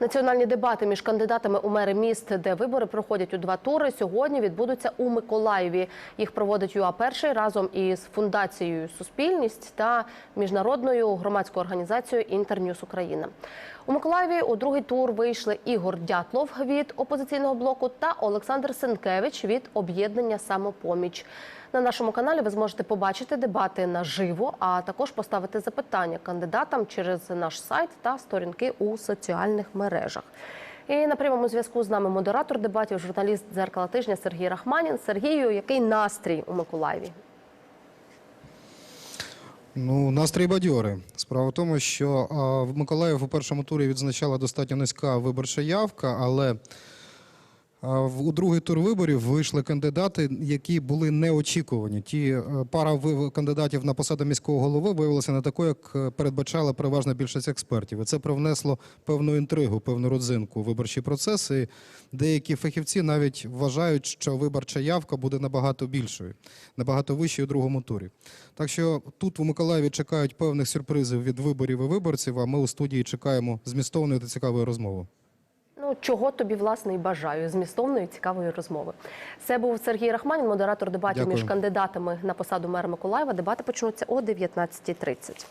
Національні дебати між кандидатами у мери міст, де вибори проходять у два тури, сьогодні відбудуться у Миколаєві. Їх проводить ЮА перший разом із фундацією Суспільність та міжнародною громадською організацією Інтерньюз Україна. У Миколаєві у другий тур вийшли Ігор Дятлов від опозиційного блоку та Олександр Сенкевич від об'єднання Самопоміч. На нашому каналі ви зможете побачити дебати наживо, а також поставити запитання кандидатам через наш сайт та сторінки у соціальних мережах. І на прямому зв'язку з нами модератор дебатів, журналіст дзеркала тижня Сергій Рахманін. Сергію, який настрій у Миколаєві? Ну, настрій бадьори. Справа в тому, що в Миколаїв у першому турі відзначала достатньо низька виборча явка, але у другий тур виборів вийшли кандидати, які були неочікувані. Ті е, пара кандидатів на посаду міського голови виявилася не такою, як е, передбачала переважна більшість експертів. І це привнесло певну інтригу, певну родзинку у виборчі процеси. Деякі фахівці навіть вважають, що виборча явка буде набагато більшою, набагато вищою у другому турі. Так що тут у Миколаєві чекають певних сюрпризів від виборів і виборців. А ми у студії чекаємо змістовної та цікавої розмови. Чого тобі власне і бажаю змістовної цікавої розмови. Це був Сергій Рахманін, модератор дебатів Дякую. між кандидатами на посаду мера Миколаєва. Дебати почнуться о 19.30.